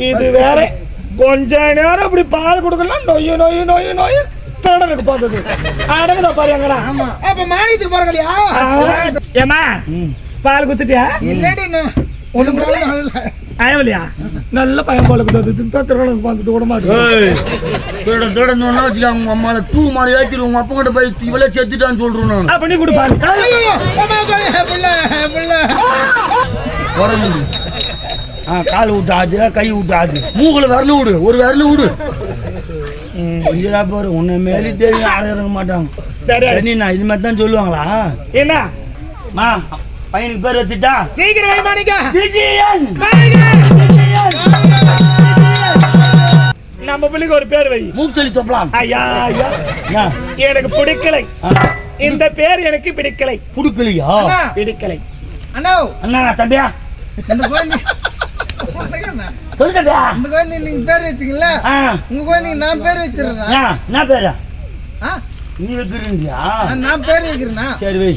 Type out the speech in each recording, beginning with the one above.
இது வேற. கொஞ்ச நேரம் இப்படி பால் கொடுக்கலாம் நொய்யு நொய்யு நொய்யு நொய்யு தேடலுக்கு பார்த்தது அடங்குதா பாரு எங்கடா அப்ப மானியத்துக்கு போறகலையா ஏமா பால் குத்துட்டியா? இல்லடி இல்ல. அயவலியா நல்ல பையன் போல குத்து திருடலுக்கு பார்த்துட்டு விட மாட்டேன் திருடன் சொன்னா வச்சுக்க உங்க அம்மால தூ மாதிரி ஏத்திரு உங்க அப்பா கிட்ட போய் இவளே செத்துட்டான்னு சொல்றேன் நான். அப்ப நீ கொடு பால் ஐயோ, அம்மா, கொலை, புள்ள, புள்ள. வரணும் ஆ கால் விட்டு ஆடு கை விட்டு ஆடு மூக்குல விரல விடு ஒரு விரல விடு. கொஞ்சம் பாரு உன்னை மேலே தெரியும் ஆள இறங்க மாட்டாங்க. சரி சரி. நான் இது மாதிரி தான் சொல்லுவாங்களா? என்ன? மா பையனுக்கு பேர் வச்சுட்டா? சீக்கிரம் மாணிக்கா. விஜயன்! நம்ம பிள்ளைக்கு ஒரு பேர் வை. மூச்சலி தொப்பலாம். ஐயா ஐயா? எனக்கு பிடிக்கலை. இந்த பேர் எனக்கு பிடிக்கலை. புடுக்கலையா? பிடிக்கலை. அண்ணா, அண்ணா தம்பியா? இந்த குழந்தை அண்ணா, சொல்லு தம்பியா இந்த குழந்தை நீங்க பேர் வச்சீங்கல்ல? ஆ. உங்க குழந்தைக்கு நான் பேர் அண்ணா, என்ன பேரா? ஆ, நீ வைக்கிறீங்களா? நான் பேர் வைக்கிறேன்னா சரி வை.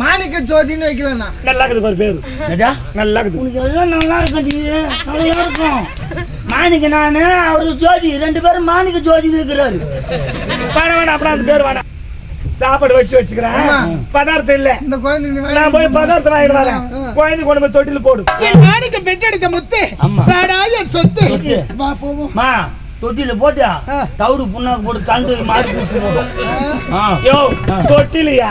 மாணிக்க ஜோதின்னு வைக்கலண்ணா. நல்லா இருக்குது பாரு பேரு. என்னடா? நல்லா இருக்குது. உனக்கு எல்லாம் நல்லா இருக்கும் நல்லா இருக்கும். மாணிக்க நானு அவரு ஜோதி. ரெண்டு பேரும் மாணிக்க ஜோதி இருக்கிறாரு வேணாம் வேணாம் அப்புறம் அந்த பேர் வேணாம். சாப்பாடு வச்சு வச்சுக்கிறேன். பதார்த்தம் இல்ல. இந்த குழந்தை நான் போய் பதார்த்தம் வாங்கிட்டு வரேன். குழந்தை கொண்டு போய் தொட்டில போடு. என் மாணிக்க பெற்றெடுத்த முத்து. ஆமா. பேடா என் சொத்து. சொத்து. வா போவோம். மா தொட்டில போட்டியா. தவிடு புண்ணாக்கு போட்டு கலந்து மாடு பூசி போடும் ஆ. யோ தொட்டிலையா?